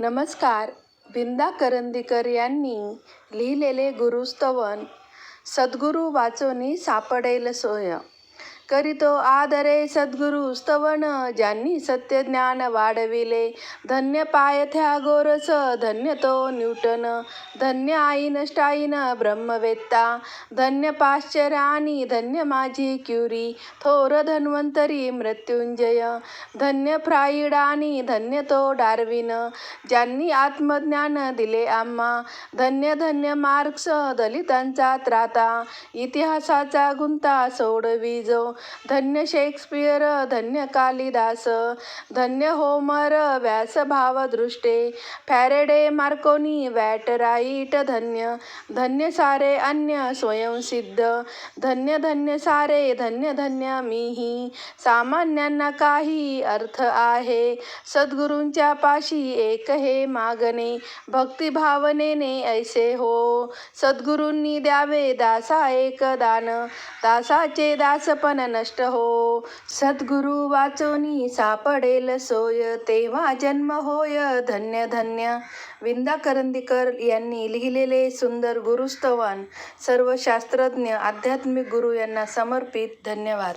नमस्कार. बिंदा करंदीकर यांनी लिहिलेले गुरुस्तवन सद्गुरू वाचोनी सापडेल सोय. करीतो आदरे सद्गुरू स्तवन ज्यांनी सत्य ज्ञान वाढविले धन्य पायथ्या गोरस धन्य तो न्यूटन धन्य आईनस्टाईन ब्रह्मवेत्ता धन्य पाश्चर आणि धन्य माझी क्युरी थोर धन्वंतरी मृत्युंजय धन्य फ्राईड आणि धन्य तो डार्विन ज्यांनी आत्मज्ञान दिले आम्हा धन्य धन्य मार्क्स दलितांचा त्राता इतिहासाचा गुंता सोडविजो धन्य शेक्सपियर धन्य कालिदास धन्य होमर व्यास भावदृष्टे फॅरेडे मार्कोनी वॅटराईट धन्य धन्य सारे अन्य स्वयंसिद्ध धन्य धन्य सारे धन्य धन्य मीही सामान्यांना काही अर्थ आहे सद्गुरूंच्या पाशी एक हे मागणे भक्तिभावनेने ऐसे हो सद्गुरूंनी द्यावे दासा एक दान दासाचे दासपण नष्ट हो. सद्गुरू वाचोनी सापडेल सोय तेव्हा जन्म होय. धन्य धन्य. विंदा करंदीकर यांनी लिहिलेले सुंदर गुरुस्तवन सर्व शास्त्रज्ञ आध्यात्मिक गुरु यांना समर्पित. धन्यवाद.